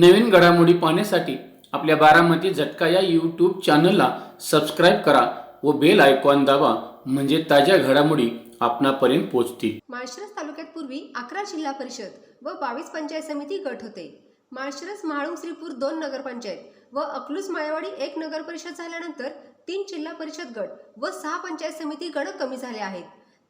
नवीन घडामोडी पाहण्यासाठी आपल्या बारामती झटका या यूट्यूब चॅनलला सबस्क्राईब करा व बेल आयकॉन दाबा म्हणजे ताज्या घडामोडी आपणापर्यंत पोहोचतील. माळशिरस तालुक्यात पूर्वी अकरा जिल्हा परिषद व बावीस पंचायत समिती गट होते. माळशिरस म्हाळुंग श्रीपूर दोन नगरपंचायत व अकलूस माळेवाडी एक नगर परिषद झाल्यानंतर तीन जिल्हा परिषद गट व सहा पंचायत समिती गण कमी झाले आहेत.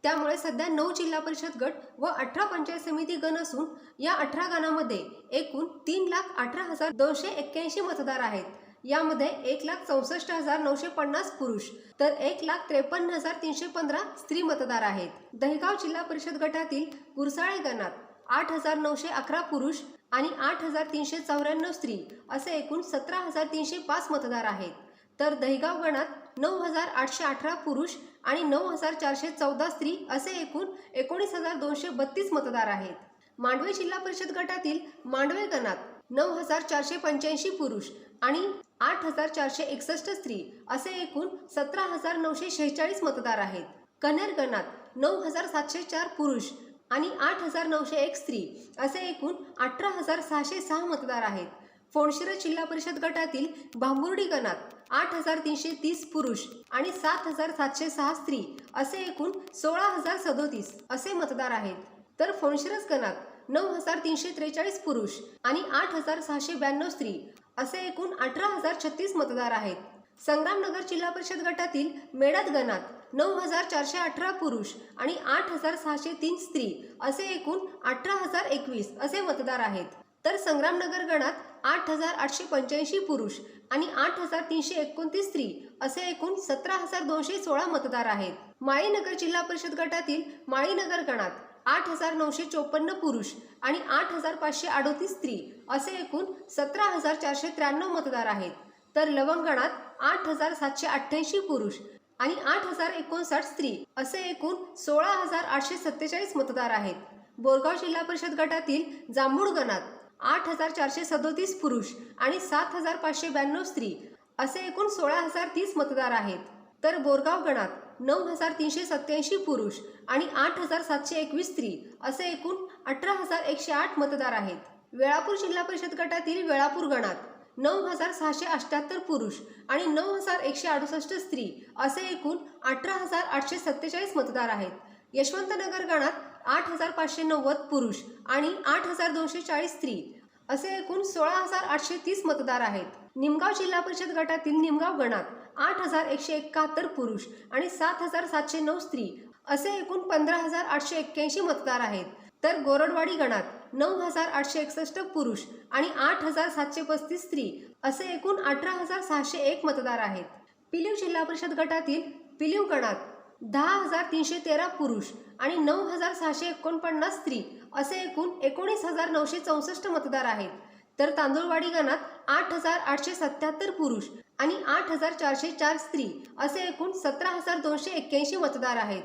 त्यामुळे सध्या नऊ जिल्हा परिषद गट व अठरा पंचायत समिती गण असून या अठरा गणामध्ये एकूण तीन लाख अठरा हजार दोनशे एक्क्याऐंशी मतदार आहेत. यामध्ये एक लाख चौसष्ट हजार नऊशे पन्नास पुरुष तर एक लाख त्रेपन्न हजार तीनशे पंधरा स्त्री मतदार आहेत. दहिगाव जिल्हा परिषद गटातील गुरसाळे गणात आठ हजार नऊशे अकरा पुरुष आणि आठ हजार तीनशे चौऱ्याण्णव स्त्री असे एकूण सतरा हजार तीनशे पाच मतदार आहेत. तर दहिगाव गणात नऊ हजार आठशे अठरा पुरुष आणि नऊ हजार चारशे चौदा स्त्री असे एकूण एकोणीस हजार दोनशे बत्तीस मतदार आहेत. मांडवे जिल्हा परिषद गटातील मांडवे गणात नऊ हजार चारशे पंच्याऐंशी पुरुष आणि आठ हजार चारशे एकसष्ट स्त्री असे एकूण सतरा हजार नऊशे शेहेचाळीस मतदार आहेत. कन्हेर गणात नऊ हजार सातशे चार पुरुष आणि आठ हजार नऊशे एक स्त्री असे एकूण अठरा हजार सहाशे सहा मतदार आहेत. फोणशिरा जिल्हा परिषद गटातील भांबुर्डी गणात आठ हजार तीनशे तीस पुरुष आणि सात हजार सातशे सहा स्त्री असे एकूण सोळा हजार सदोतीस असे मतदार आहेत. तर फोनशिरस गणात नऊ हजार तीनशे त्रेचाळीस पुरुष आणि आठ हजार सहाशे ब्याण्णव स्त्री असे एकूण अठरा हजार छत्तीस मतदार आहेत. संग्रामनगर जिल्हा परिषद गटातील मेडत गणात नऊ हजार चारशे अठरा पुरुष आणि आठ हजार सहाशे तीन स्त्री असे एकूण अठरा हजार एकवीस असे मतदार आहेत. तर संग्रामनगर गणात आठ हजार आठशे पंच्याऐंशी पुरुष आणि आठ हजार तीनशे एकोणतीस स्त्री असे एकूण सतरा हजार दोनशे सोळा मतदार आहेत. माळीनगर जिल्हा परिषद गटातील माळीनगर गणात आठ हजार नऊशे चोपन्न पुरुष आणि आठ हजार पाचशे अडोतीस स्त्री असे एकूण सतरा हजार चारशे त्र्याण्णव मतदार आहेत. तर लवंगणात आठ हजार सातशे अठ्ठ्याऐंशी पुरुष आणि आठ हजार एकोणसाठ स्त्री असे एकूण सोळा हजार आठशे सत्तेचाळीस मतदार आहेत. बोरगाव जिल्हा परिषद गटातील जांभूळ गणात आठ हजार चारशे सदोतीस पुरुष आणि सात हजार पाचशे ब्याण्णव स्त्री असे एकूण सोळा हजार तीस मतदार आहेत. तर बोरगाव गणात नऊ हजार तीनशे सत्याऐंशी पुरुष आणि आठ हजार सातशे एकवीस स्त्री असे एकूण अठरा हजार एकशे आठ मतदार आहेत. वेळापूर जिल्हा परिषद गटातील वेळापूर गणात नऊ हजार सहाशे अठ्ठ्याहत्तर पुरुष आणि नऊ हजार एकशे अडुसष्ट स्त्री असे एकूण अठरा हजार आठशे सत्तेचाळीस मतदार आहेत. यशवंतनगर गणात आठ हजार पाचशे नव्वद पुरुष आणि आठ हजार दोनशे चाळीस स्त्री. असे एकूण सोळा हजार आठशे तीस मतदार आहेत. निमगाव जिल्हा परिषद गटातील निमगाव गणात आठ हजार एकशे एकाहत्तर पुरुष आणि सात हजार सातशे नऊ स्त्री. असे एकूण पंधरा हजार आठशे एक्क्याऐंशी मतदार आहेत. तर गोरडवाडी गणात नऊ हजार आठशे एकसष्ट पुरुष आणि आठ हजार सातशे पस्तीस स्त्री. असे एकूण अठरा हजार सहाशे एक मतदार आहेत. पिलीव जिल्हा परिषद गटातील पिलीव गणात दहा हजार तीनशे तेरा पुरुष आणि नऊ हजार सहाशे एकोणपन्नास स्त्री असे एकूण एकोणीस हजार नऊशे चौसष्ट मतदार आहेत. तर तांदूळवाडी गणात आठ हजार आठशे सत्याहत्तर पुरुष आणि आठ हजार चारशे चार स्त्री असे एकूण सतरा हजार दोनशे एक्क्याऐंशी मतदार आहेत.